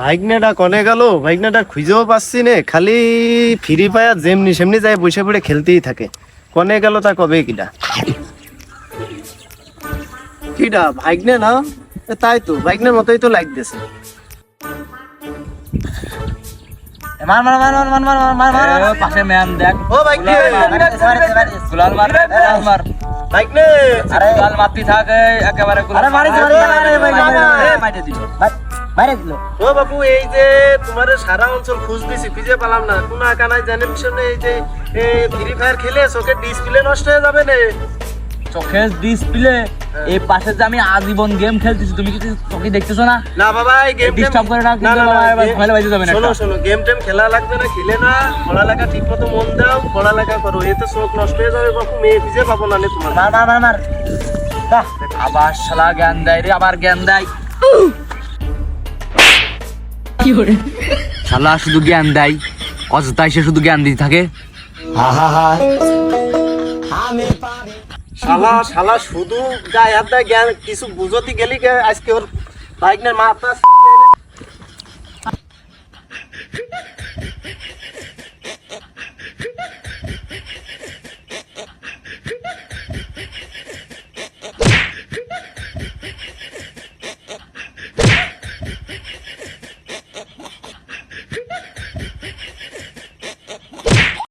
ভাইগনাটা কনে গেল ভাইগনাটা খুঁজেও পাচ্ছি নে খালি ফ্রি ফায়ার যেমনি সেমনি যায় বসে পড়ে খেলতেই থাকে। কনে গেল তা কবে কিটা কিটা ভাইগনে না? তাই তো ভাইগনের মতোই তো লাগতেছে মার মার মার মার মার মার মার মার পাশে ম্যাম দেখ। ও ভাইগনে গুলাল মার গুলাল মার ভাইগনে আরে গুলাল মারতি থাকে একেবারে গুলাল আরে দিল। বাইরে দিল। ও বাবু এই যে তোমার সারা অঞ্চল খুঁজ দিছি খুঁজে পেলাম না। কোন কানায় জানে পিছনে এই যে ফ্রি ফায়ার খেলে চোখের ডিসপ্লে নষ্ট হয়ে যাবে না। চোখের ডিসপ্লে এই পাশে যে আমি আজীবন গেম খেলতেছি তুমি কি চোখে দেখতেছো না? না বাবা এই গেম Disturb করে না, কিন্তু বাবা এবার ভয় যাবে না শোনো শোনো গেম টেম খেলা লাগবে না খেলে না পড়ালেখা ঠিক মতো মন দাও পড়ালেখা করো এতে চোখ নষ্ট হয়ে যাবে বাবু মেয়ে খুঁজে পাবো না নে তোমার। মার মার মার মার। আবার শালা জ্ঞান দেয় রে আবার জ্ঞান দেয়। শালা শুধু জ্ঞান দেয় অযথায় সে শুধু জ্ঞান দিতে থাকে? শালা শালা শুধু গায়ে হাত দেয় জ্ঞান কিছু বুঝতে গেলি আজকে ওর বাইকনের মাথা